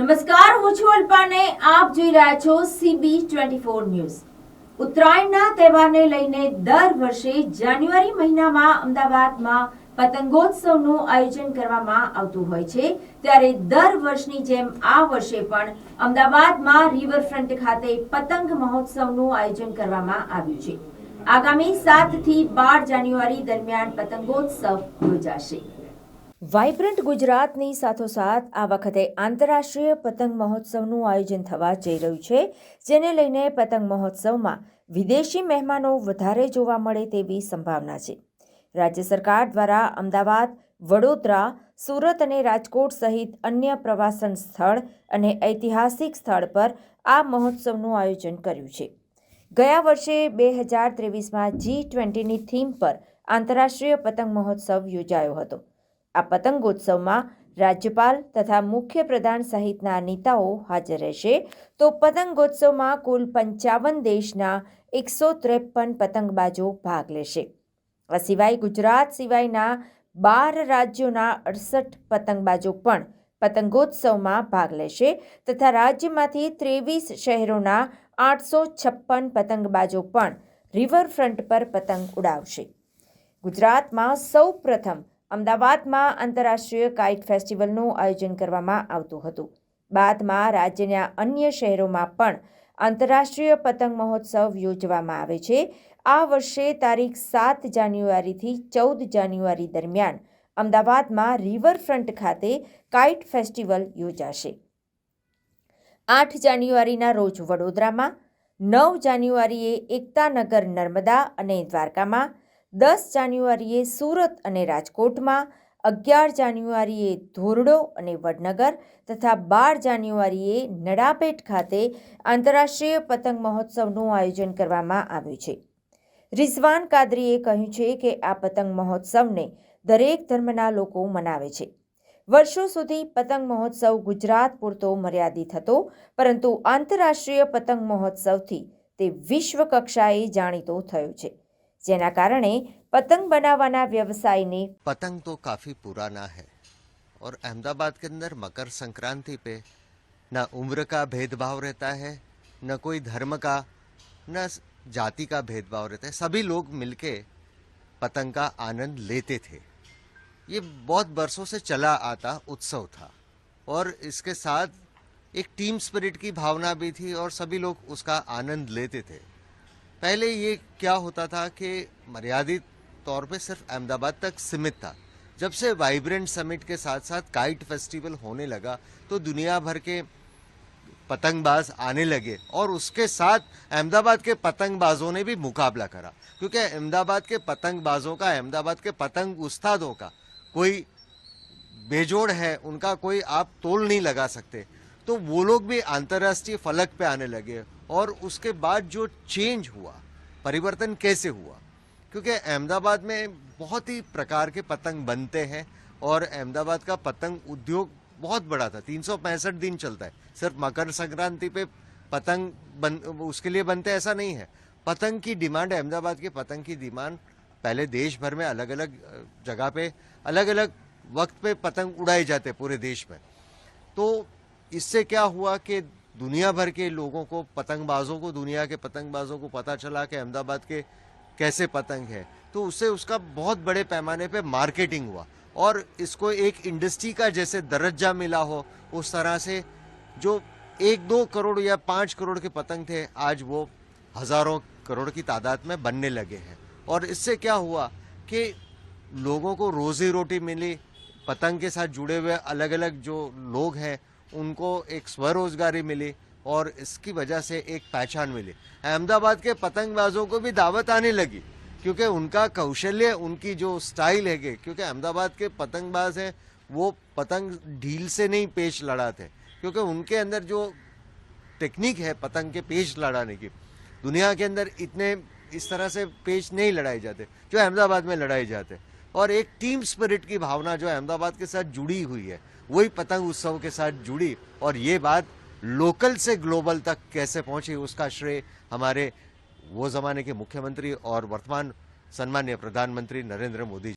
નમસ્કાર, હું છું અલ્પાને. આપ જોઈ રહ્યા છો સીબી ટ્વેન્ટી ફોર ન્યૂઝ ઉત્તરાયણના તહેવારને લઈને દર વર્ષે જાન્યુઆરી મહિનામાં અમદાવાદમાં પતંગોત્સવનું આયોજન કરવામાં આવતું હોય છે. ત્યારે દર વર્ષની જેમ આ વર્ષે પણ અમદાવાદમાં રિવરફ્રન્ટ ખાતે પતંગ મહોત્સવનું આયોજન કરવામાં આવ્યું છે. આગામી સાતથી બાર જાન્યુઆરી દરમિયાન પતંગોત્સવ યોજાશે. વાઇબ્રન્ટ ગુજરાતની સાથોસાથ આ વખતે આંતરરાષ્ટ્રીય પતંગ મહોત્સવનું આયોજન થવા જઈ રહ્યું છે, જેને લઈને પતંગ મહોત્સવમાં વિદેશી મહેમાનો વધારે જોવા મળે તેવી સંભાવના છે. રાજ્ય સરકાર દ્વારા અમદાવાદ, વડોદરા, સુરત અને રાજકોટ સહિત અન્ય પ્રવાસન સ્થળ અને ઐતિહાસિક સ્થળ પર આ મહોત્સવનું આયોજન કર્યું છે. ગયા વર્ષે બે હજાર ત્રેવીસમાં જી ટ્વેન્ટીની થીમ પર આંતરરાષ્ટ્રીય પતંગ મહોત્સવ યોજાયો હતો. આ પતંગોત્સવમાં રાજ્યપાલ તથા મુખ્ય પ્રધાન સહિતના નેતાઓ હાજર રહેશે. તો પતંગોત્સવમાં કુલ પંચાવન દેશના એકસો ત્રેપન પતંગબાજો ભાગ લેશે. આ સિવાય ગુજરાત સિવાયના બાર રાજ્યોના અડસઠ પતંગબાજો પણ પતંગોત્સવમાં ભાગ લેશે તથા રાજ્યમાંથી ત્રેવીસ શહેરોના આઠસો છપ્પન પતંગબાજો પણ રિવરફ્રન્ટ પર પતંગ ઉડાવશે. ગુજરાતમાં સૌ પ્રથમ અમદાવાદમાં આંતરરાષ્ટ્રીય કાઇટ ફેસ્ટિવલનું આયોજન કરવામાં આવતું હતું. બાદમાં રાજ્યના અન્ય શહેરોમાં પણ આંતરરાષ્ટ્રીય પતંગ મહોત્સવ યોજવામાં આવે છે. આ વર્ષે તારીખ સાત જાન્યુઆરીથી ચૌદ જાન્યુઆરી દરમિયાન અમદાવાદમાં રિવરફ્રન્ટ ખાતે કાઇટ ફેસ્ટિવલ યોજાશે. આઠ જાન્યુઆરીના રોજ વડોદરામાં, નવ જાન્યુઆરીએ એકતાનગર નર્મદા અને દ્વારકામાં દસ જાન્યુઆરીએ સુરત અને રાજકોટમાં, અગિયાર જાન્યુઆરીએ ધોરડો અને વડનગર તથા બાર જાન્યુઆરીએ નડાપેટ ખાતે આંતરરાષ્ટ્રીય પતંગ મહોત્સવનું આયોજન કરવામાં આવ્યું છે. રિઝવાન કાદરીએ કહ્યું છે કે આ પતંગ મહોત્સવને દરેક ધર્મના લોકો મનાવે છે. વર્ષો સુધી પતંગ મહોત્સવ ગુજરાત પૂરતો મર્યાદિત હતો, પરંતુ આંતરરાષ્ટ્રીય પતંગ મહોત્સવથી તે વિશ્વ કક્ષાએ જાણીતો થયો છે. જેના કારણે પતંગ બનાવવાના વ્યવસાયને पतंग तो काफ़ी पुराना है और अहमदाबाद के अंदर मकर संक्रांति पे न उम्र का भेदभाव रहता है न कोई धर्म का न जाति का भेदभाव रहता है सभी लोग मिलके पतंग का आनंद लेते थे ये बहुत बरसों से चला आता उत्सव था और इसके साथ एक टीम स्पिरिट की भावना भी थी और सभी लोग उसका आनंद लेते थे पहले ये क्या होता था कि मर्यादित तौर पे सिर्फ़ अहमदाबाद तक सीमित था। जब से वाइब्रेंट समिट के साथ साथ काइट फेस्टिवल होने लगा तो दुनिया भर के पतंगबाज आने लगे और उसके साथ अहमदाबाद के पतंगबाजों ने भी मुकाबला करा। क्योंकि अहमदाबाद के पतंगबाजों का, अहमदाबाद के पतंग उस्तादों का कोई बेजोड़ है, उनका कोई आप तोल नहीं लगा सकते। तो वो लोग भी अंतर्राष्ट्रीय फलक पे आने लगे। और उसके बाद जो चेंज हुआ, परिवर्तन कैसे हुआ? क्योंकि अहमदाबाद में बहुत ही प्रकार के पतंग बनते हैं और अहमदाबाद का पतंग उद्योग बहुत बड़ा था। तीन सौ पैंसठ दिन चलता है। सिर्फ़ मकर संक्रांति पे पतंग बन, उसके लिए बनते, ऐसा नहीं है। पतंग की डिमांड अहमदाबाद के पतंग की डिमांड पहले देश भर में अलग अलग जगह पे अलग अलग वक्त पे पतंग उड़ाए जाते पूरे देश में। तो इससे क्या हुआ कि दुनिया भर के लोगों को, पतंगबाजों को, दुनिया के पतंगबाजों को पता चला कि अहमदाबाद के कैसे पतंग है। तो उससे उसका बहुत बड़े पैमाने पे मार्केटिंग हुआ। और इसको एक इंडस्ट्री का जैसे दर्जा मिला हो, उस तरह से जो एक दो करोड़ या पाँच करोड़ के पतंग थे, आज वो हज़ारों करोड़ की तादाद में बनने लगे हैं। और इससे क्या हुआ कि लोगों को रोजी रोटी मिली, पतंग के साथ जुड़े हुए अलग अलग जो लोग हैं उनको एक स्वरोजगारी मिली और इसकी वजह से एक पहचान मिली। अहमदाबाद के पतंगबाजों को भी दावत आने लगी, क्योंकि उनका कौशल्य, उनकी जो स्टाइल है कि क्योंकि अहमदाबाद के पतंगबाज हैं, वो पतंग ढील से नहीं पेश लड़ाते, क्योंकि उनके अंदर जो टेक्निक है पतंग के पेश लड़ाने की, दुनिया के अंदर इतने इस तरह से पेश नहीं लड़ाए जाते, जो अहमदाबाद में लड़ाए जाते। और एक टीम स्पिरिट की भावना जो अहमदाबाद के साथ जुड़ी हुई है वही पतंग उत्सव के साथ जुड़ी और ये बात लोकल से ग्लोबल तक कैसे पहुँची, उसका श्रेय हमारे वो जमाने के मुख्यमंत्री और वर्तमान सम्मान्य प्रधानमंत्री नरेंद्र मोदी